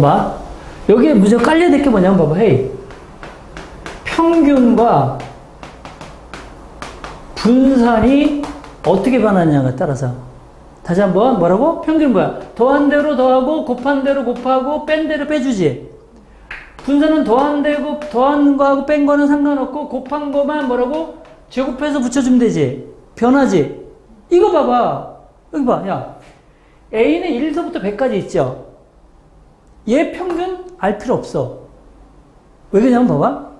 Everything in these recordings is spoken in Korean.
봐. 여기에 무조건 깔려야 될 게 뭐냐면 봐봐. 헤이. 평균과 분산이 어떻게 변하느냐에 따라서. 다시 한번 뭐라고? 평균 뭐야? 더한 대로 더하고 곱한 대로 곱하고 뺀 대로 빼주지. 분산은 더한 대고 더한 거하고 뺀 거는 상관없고 곱한 거만 뭐라고? 제곱해서 붙여주면 되지. 변하지. 이거 봐봐. 여기 봐. 야. A는 1서부터 100까지 있죠. 얘 평균 알 필요 없어. 왜 그러냐면 봐봐.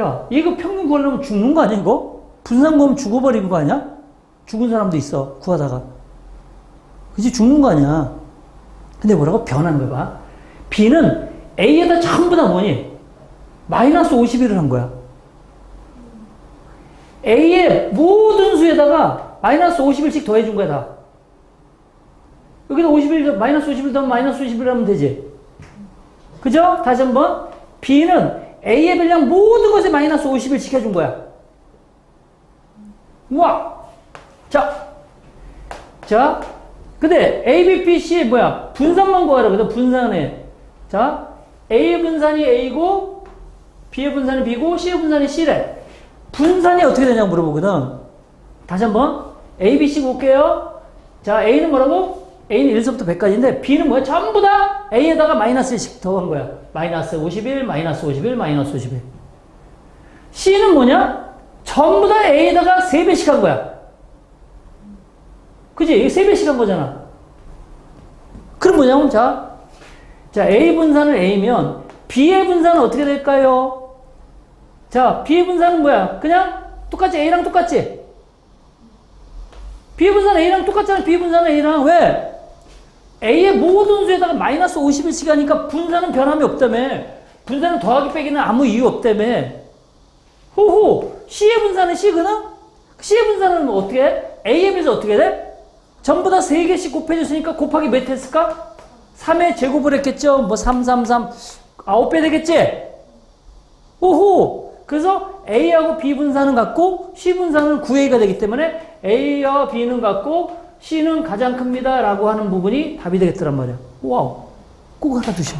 야, 이거 평균 구하려면 죽는 거 아니야, 이거? 분산 구하면 죽어버리는 거 아니야? 죽은 사람도 있어, 구하다가. 그지 죽는 거 아니야. 근데 뭐라고? 변하는 거야, 봐. B는 A에다 전부 다 뭐니? 마이너스 51을 한 거야. A의 모든 수에다가 마이너스 51씩 더해준 거야, 다. 여기다 51, 마이너스 51 더하면 마이너스 51 하면 되지. 그죠? 다시 한 번. B는 A의 분량 모든 것에 마이너스 50을 시켜준 거야. 우와! 자. 자. 근데 A, B, P, C 뭐야? 분산만 구하라. 그래. 분산에. 자. A의 분산이 A고, B의 분산이 B고, C의 분산이 C래. 분산이 어떻게 되냐고 물어보거든. 다시 한 번. A, B, C 볼게요. 자, A는 뭐라고? A는 1서부터 100까지인데 B는 뭐야? 전부 다 A에다가 마이너스 1씩 더한 거야. 마이너스 51, 마이너스 51, 마이너스 51. C는 뭐냐? 전부 다 A에다가 3배씩 한 거야. 그지? 이게 3배씩 한 거잖아. 그럼 뭐냐면 자, 자 A 분산은 A면 B의 분산은 어떻게 될까요? 자, B의 분산은 뭐야? 그냥 똑같이 A랑 똑같지? B 분산 A랑 똑같잖아. B 분산 A랑 왜? A의 모든 수에다가 마이너스 50을 하니까 분산은 변함이 없다며. 분산은 더하기 빼기는 아무 이유 없다며. 호호. C의 분산은 C거든? C의 분산은 어떻게 해? A에 비해서 어떻게 돼? 전부 다 3개씩 곱해줬으니까 곱하기 몇 했을까? 3의 제곱을 했겠죠? 뭐 3, 3, 3. 9배 되겠지? 오호. 그래서 A하고 B 분산은 같고 C 분산은 9A가 되기 때문에 A와 B는 같고 C는 가장 큽니다. 라고 하는 부분이 답이 되겠더란 말이야. 와우. 꼭 알아두셔.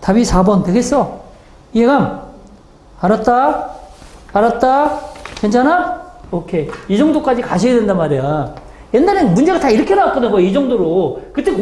답이 4번 되겠어? 이해감? 알았다? 알았다? 괜찮아? 오케이. 이 정도까지 가셔야 된단 말이야. 옛날엔 문제가 다 이렇게 나왔거든. 이 정도로. 그때 공